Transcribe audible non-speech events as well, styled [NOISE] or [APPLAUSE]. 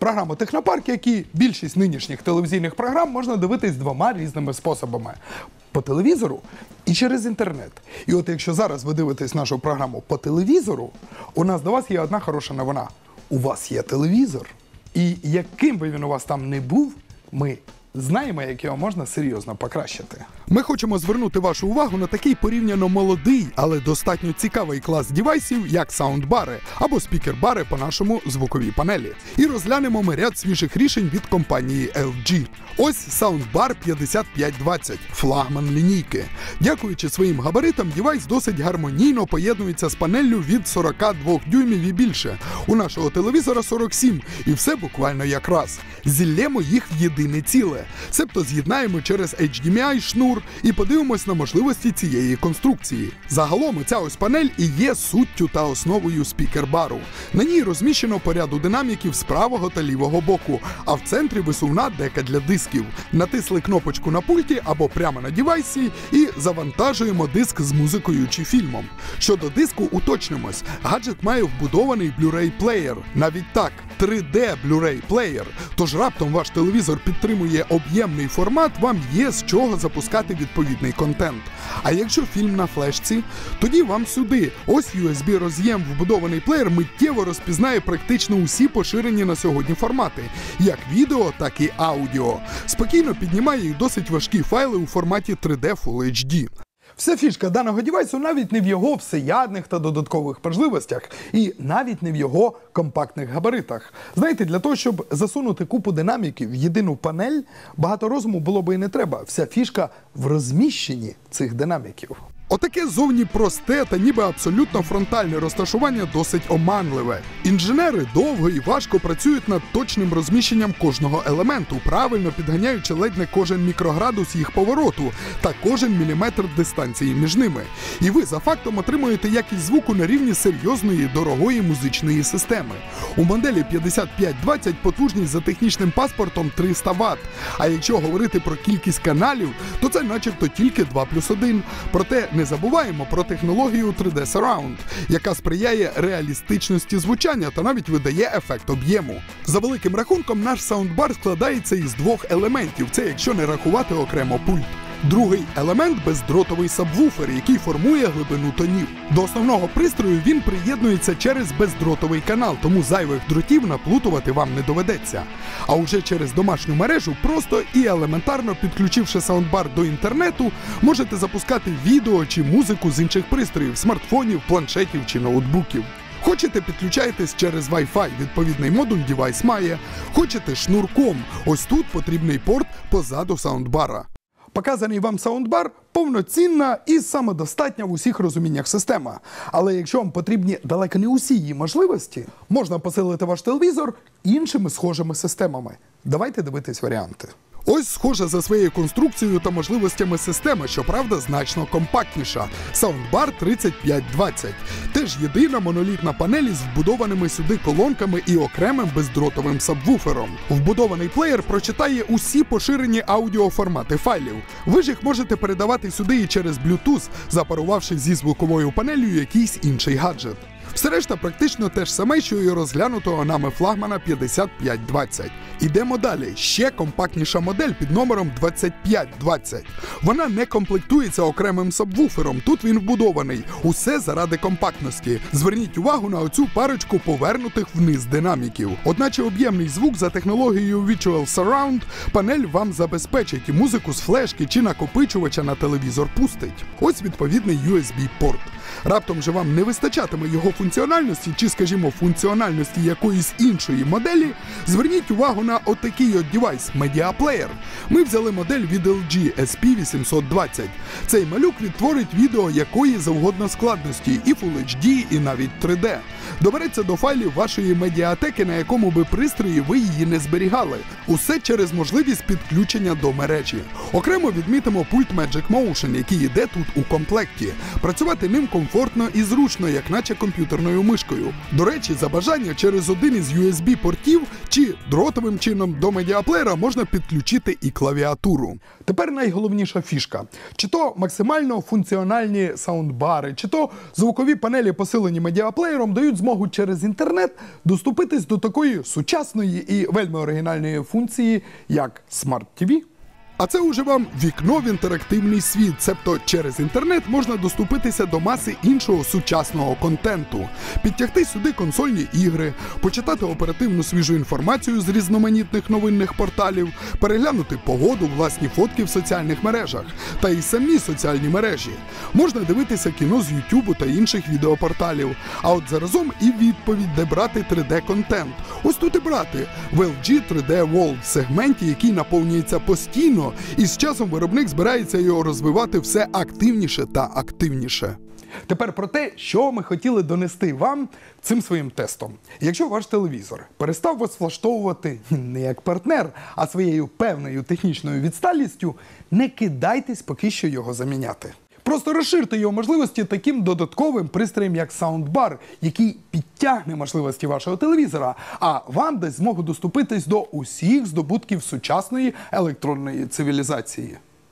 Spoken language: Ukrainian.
Програму Технопарк, як і більшість нинішніх телевізійних програм, можна дивитись двома різними способами: по телевізору і через інтернет. І от якщо зараз ви дивитесь нашу програму по телевізору, у нас до вас є одна хороша новина. У вас є телевізор. І яким би він у вас там не був, ми знаємо, як його можна серйозно покращити. Ми хочемо звернути вашу увагу на такий порівняно молодий, але достатньо цікавий клас дівайсів, як саундбари або спікер-бари по нашому звуковій панелі. І розглянемо ми ряд свіжих рішень від компанії LG. Ось Soundbar 5520, флагман лінійки. Дякуючи своїм габаритам, дівайс досить гармонійно поєднується з панеллю від 42 дюймів і більше. У нашого телевізора 47, і все буквально якраз. Зіллємо їх в єдине ціле. Себто з'єднаємо через HDMI шнур і подивимось на можливості цієї конструкції. Загалом ця ось панель і є суттю та основою спікер-бару. На ній розміщено по ряду динаміків з правого та лівого боку, а в центрі висувна дека для дисків. Натисли кнопочку на пульті або прямо на дівайсі і завантажуємо диск з музикою чи фільмом. Щодо диску, уточнимось, гаджет має вбудований Blu-ray плеєр. Навіть так, 3D Blu-ray плеєр. Тож раптом ваш телевізор підтримує об'ємний формат, вам є з чого запускати відповідний контент. А якщо фільм на флешці, тоді вам сюди. Ось USB роз'єм вбудований плеєр миттєво розпізнає практично усі поширені на сьогодні формати, як відео, так і аудіо. Спокійно піднімає і досить важкі файли у форматі 3D Full HD. Вся фішка даного дівайсу навіть не в його всеядних та додаткових можливостях, і навіть не в його компактних габаритах. Знаєте, для того, щоб засунути купу динаміків в єдину панель, багато розуму було би і не треба. Вся фішка в розміщенні цих динаміків. Отаке зовні просте та ніби абсолютно фронтальне розташування досить оманливе. Інженери довго і важко працюють над точним розміщенням кожного елементу, правильно підганяючи ледь не кожен мікроградус їх повороту та кожен міліметр дистанції між ними. І ви за фактом отримуєте якість звуку на рівні серйозної дорогої музичної системи. У моделі 5520 потужність за технічним паспортом 300 Вт. А якщо говорити про кількість каналів, то це начебто тільки 2 плюс 1. Проте не забуваємо про технологію 3D Surround, яка сприяє реалістичності звучання та навіть видає ефект об'єму. За великим рахунком, наш саундбар складається із двох елементів. Це якщо не рахувати окремо пульт. Другий елемент бездротовий сабвуфер, який формує глибину тонів. До основного пристрою він приєднується через бездротовий канал, тому зайвих дротів наплутувати вам не доведеться. А уже через домашню мережу, просто і елементарно підключивши саундбар до інтернету, можете запускати відео чи музику з інших пристроїв, смартфонів, планшетів чи ноутбуків. Хочете, підключайтесь через Wi-Fi, відповідний модуль девайс має. Хочете шнурком. Ось тут потрібний порт позаду саундбара. Показаний вам саундбар повноцінна і самодостатня в усіх розуміннях система. Але якщо вам потрібні далеко не усі її можливості, можна посилити ваш телевізор іншими схожими системами. Давайте дивитись варіанти. Ось схожа за своєю конструкцією та можливостями система, щоправда, значно компактніша. Soundbar 3520. Теж єдина монолітна панель із вбудованими сюди колонками і окремим бездротовим сабвуфером. Вбудований плеєр прочитає усі поширені аудіоформати файлів. Ви ж їх можете передавати сюди і через Bluetooth, запарувавши зі звуковою панелью якийсь інший гаджет. Все решта практично те ж саме, що і розглянутого нами флагмана 5520. Ідемо далі. Ще компактніша модель під номером 2520. Вона не комплектується окремим сабвуфером. Тут він вбудований. Усе заради компактності. Зверніть увагу на оцю парочку повернутих вниз динаміків. Одначе об'ємний звук за технологією Visual Surround панель вам забезпечить і музику з флешки чи накопичувача на телевізор пустить. Ось відповідний USB-порт. Раптом же вам не вистачатиме його функціональності, чи, скажімо, функціональності якоїсь іншої моделі, зверніть увагу на отакий от девайс Media Player. Ми взяли модель від LG SP820. Цей малюк відтворить відео якої завгодно складності, і Full HD, і навіть 3D. Добереться до файлів вашої медіатеки, на якому би пристрої ви її не зберігали. Усе через можливість підключення до мережі. Окремо відмітимо пульт Magic Motion, який йде тут у комплекті. Працювати ним комфортно і зручно, як наче комп'ютерною мишкою. До речі, за бажання через один із USB-портів чи дротовим чином до медіаплеєра можна підключити і клавіатуру. Тепер найголовніша фішка: чи то максимально функціональні саундбари, чи то звукові панелі, посилені медіаплеєром, дають змогу через інтернет доступитись до такої сучасної і вельми оригінальної функції, як Smart TV. А це уже вам вікно в інтерактивний світ, цебто через інтернет можна доступитися до маси іншого сучасного контенту, підтягти сюди консольні ігри, почитати оперативну свіжу інформацію з різноманітних новинних порталів, переглянути погоду, власні фотки в соціальних мережах та й самі соціальні мережі. Можна дивитися кіно з Ютубу та інших відеопорталів. А от заразом і відповідь, де брати 3D-контент. Ось тут і брати в LG 3D World сегменті, який наповнюється постійно, і з часом виробник збирається його розвивати все активніше та активніше. Тепер про те, що ми хотіли донести вам цим своїм тестом. Якщо ваш телевізор перестав вас влаштовувати [LAUGHS] не як партнер, а своєю певною технічною відсталістю, не кидайтесь поки що його заміняти. Просто розширте його можливості таким додатковим пристроєм, як саундбар, який підтягне можливості вашого телевізора, а вам дасть змогу доступитись до усіх здобутків сучасної електронної цивілізації.